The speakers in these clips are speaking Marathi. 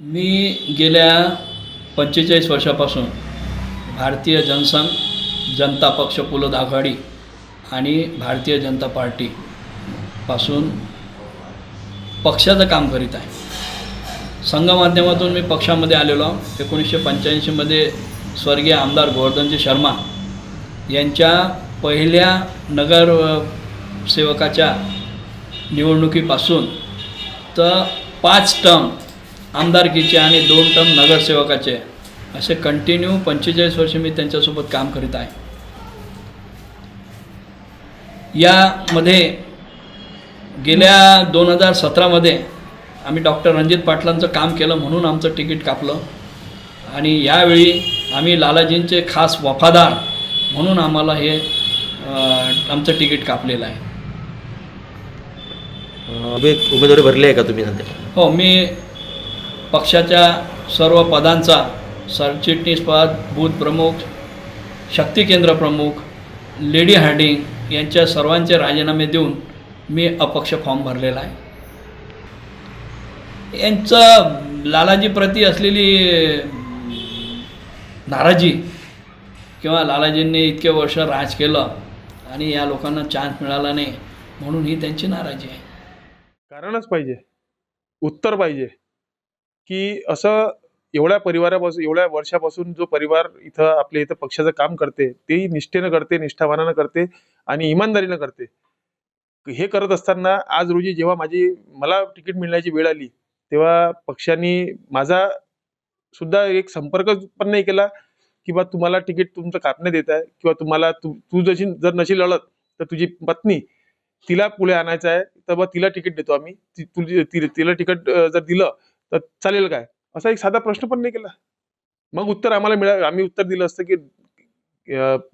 मी गेल्या पंचेचाळीस वर्षापासून भारतीय जनसंघ जनता पक्ष पुलद आघाडी आणि भारतीय जनता पार्टीपासून पक्षाचं काम करीत आहे. संघ माध्यमातून मी पक्षामध्ये आलेलो एकोणीसशे पंच्याऐंशीमध्ये स्वर्गीय आमदार गोवर्धनजी शर्मा यांच्या पहिल्या नगर सेवकाच्या निवडणुकीपासून तर पाच टर्म आमदारकीचे आणि दोन टर्म नगरसेवकाचे असे कंटिन्यू पंचेचाळीस वर्ष मी त्यांच्यासोबत काम करीत आहे. यामध्ये गेल्या दोन हजार सतरामध्ये आम्ही डॉक्टर रणजित पाटलांचं काम केलं म्हणून आमचं तिकीट कापलं. आणि यावेळी आम्ही लालाजींचे खास वफादार म्हणून आम्हाला हे आमचं तिकीट कापलेलं आहे. उमे उमेदवारी भरली आहे का तुम्ही सध्या? हो मी पक्षाच्या सर्व पदांचा सरचिटणीसपद बूथ प्रमुख शक्ती केंद्र प्रमुख लेडी हार्डिंग यांच्या सर्वांचे राजीनामे देऊन मी अपक्ष फॉर्म भरलेला आहे. यांचं लालाजीप्रती असलेली नाराजी किंवा लालाजींनी इतके वर्ष राज केलं आणि या लोकांना चान्स मिळाला नाही म्हणून ही त्यांची नाराजी आहे. कारणच पाहिजे. उत्तर पाहिजे. की असं एवढ्या परिवारापासून एवढ्या वर्षापासून जो परिवार इथं आपल्या इथं पक्षाचं काम करते तेही निष्ठेनं करते निष्ठावानानं करते आणि इमानदारीनं करते. हे करत असताना आज रोजी जेव्हा माझी मला तिकीट मिळण्याची वेळ आली तेव्हा पक्षाने माझा सुद्धा एक संपर्क पण नाही केला की तुम्हाला तिकीट तुमचं कापण्यात येत आहे किंवा तुम्हाला तू तू जशी जर नशी लढत तर तुझी पत्नी तिला पुढे आणायचं आहे तर बा तिला तिकीट देतो आम्ही. ती तुझी ति- तिला तिकीट जर दिलं तर चालेल काय? असा एक साधा प्रश्न पण नाही केला. मग उत्तर आम्हाला मिळा आम्ही उत्तर दिलं असतं की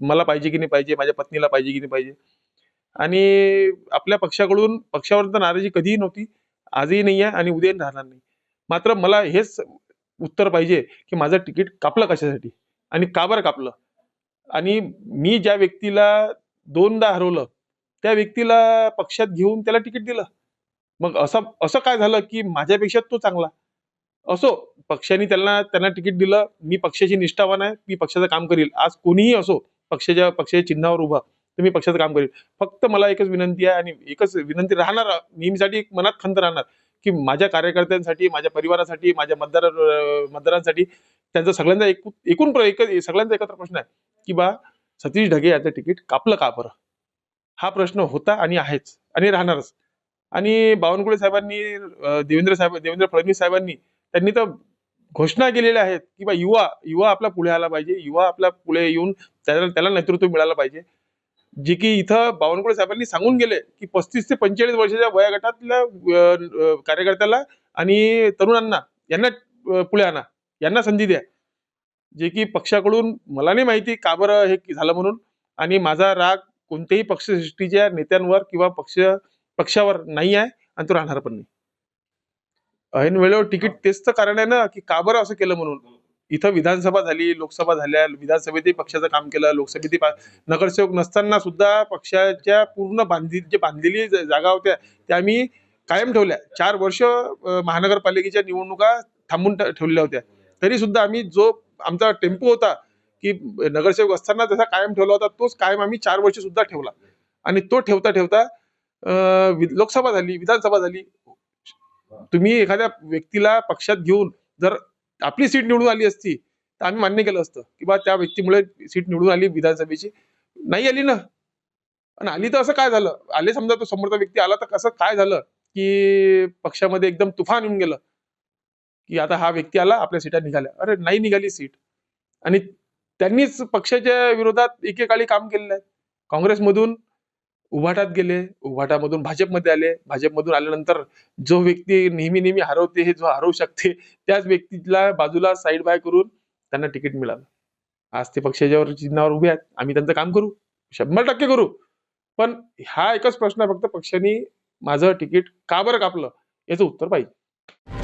मला पाहिजे की नाही पाहिजे माझ्या पत्नीला पाहिजे की नाही पाहिजे. आणि आपल्या पक्षाकडून पक्षावर तर नाराजी कधीही नव्हती आजही नाही आहे आणि उद्याही राहणार नाही. मात्र मला हेच उत्तर पाहिजे की माझं तिकीट कापलं कशासाठी? आणि का बरं कापलं? आणि मी ज्या व्यक्तीला दोनदा हरवलं त्या व्यक्तीला पक्षात घेऊन त्याला तिकीट दिलं. मग असं असं काय झालं की माझ्यापेक्षा तो चांगला? असो पक्षाने त्यांना त्यांना तिकीट दिलं मी पक्षाची निष्ठावान आहे मी पक्षाचं काम करील. आज कोणीही असो पक्षाच्या पक्षाच्या चिन्हावर उभा तर मी पक्षाचं काम करील. फक्त मला एकच विनंती आहे आणि एकच विनंती राहणार नेहमीसाठी एक मनात खंत राहणार की माझ्या कार्यकर्त्यांसाठी माझ्या परिवारासाठी माझ्या मतदार मतदारांसाठी त्यांचा सगळ्यांचा एकू- एकूण प्र- एक सगळ्यांचा एकत्र प्रश्न आहे की बा सतीश ढगे याचं तिकीट कापलं का बरं? हा प्रश्न होता आणि आहेच आणि राहणारच. आणि बावनकुळे साहेबांनी देवेंद्र साहेब देवेंद्र फडणवीस साहेबांनी त्यांनी तर घोषणा केलेल्या आहेत की बा युवा युवा आपला पुढे आला पाहिजे युवा आपला पुढे येऊन त्याला त्याला नेतृत्व मिळालं पाहिजे. जे की इथं बावनकुळे साहेबांनी सांगून गेले की पस्तीस ते पंचेचाळीस वर्षाच्या वयागटातल्या कार्यकर्त्याला आणि तरुणांना यांना पुढे आणा यांना संधी द्या. जे की पक्षाकडून मला नाही माहिती का बरं हे झालं म्हणून आणि माझा राग कोणत्याही पक्षसृष्टीच्या नेत्यांवर किंवा पक्ष पक्षावर नाही आहे आणि तो राहणार पण नाही. ऐन वेळेवर तिकीट तेच तर कारण आहे ना की का बरं असं केलं म्हणून? इथं विधानसभा झाली लोकसभा झाल्या विधानसभेतही पक्षाचं काम केलं लोकसभेतही नगरसेवक नसताना सुद्धा पक्षाच्या पूर्ण बांधली जे बांधलेली जागा होत्या त्या आम्ही कायम ठेवल्या. चार वर्ष महानगरपालिकेच्या निवडणुका थांबून ठ- ठेवलेल्या होत्या. तरी सुद्धा आम्ही जो आमचा टेम्पो होता की नगरसेवक असताना जसा कायम ठेवला होता तोच कायम आम्ही चार वर्ष सुद्धा ठेवला. आणि तो ठेवता ठेवता लोकसभा झाली विधानसभा झाली तुम्ही एखाद्या व्यक्तीला पक्षात घेऊन जर आपली सीट निवडून आली असती तर आम्ही मान्य केलं असतं की बा त्या व्यक्तीमुळे सीट निवडून आली विधानसभेची. नाही आली ना. आणि आली तर असं काय झालं? आले समजा तो समोरचा व्यक्ती आला तर कसं काय झालं की पक्षामध्ये एकदम तुफान येऊन गेलं की आता हा व्यक्ती आला आपल्या सीटा निघाल्या. अरे नाही निघाली सीट. आणि त्यांनीच पक्षाच्या विरोधात एकेकाळी काम केलेलं आहे. काँग्रेसमधून उभाटात गेले उभाटामधून भाजपमध्ये आले. भाजपमधून आल्यानंतर जो व्यक्ती नेहमी नेहमी हरवते हे जो हरवू शकते त्याच व्यक्तीला बाजूला साईड बाय करून त्यांना तिकीट मिळालं. आज ते पक्षाच्यावर चिन्हावर उभे आहेत. आम्ही त्यांचं काम करू. शंभर टक्के करू. पण हा एकच प्रश्न आहे फक्त पक्षाने माझं तिकीट का बरं कापलं याचं उत्तर पाहिजे.